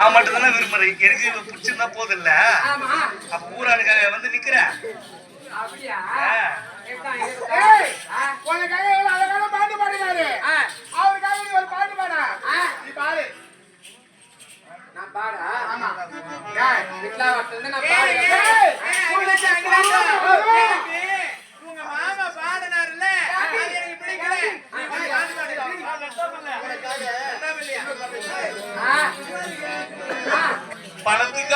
நான் மட்டும் தானே விரும்புறேன் எனக்கு இவ பிடிச்சிருந்தா போதும் இல்ல அப்ப ஊராளுக்காக வந்து நிக்கிறேன் பாட்டு பாடுனாரு. ஆ, அவருக்காக நீ ஒரு பாட்டு பாடா. நீ பாடு. நான் பாடா ஆமா. வரட்டுன்னு நான் பாடுறேன்.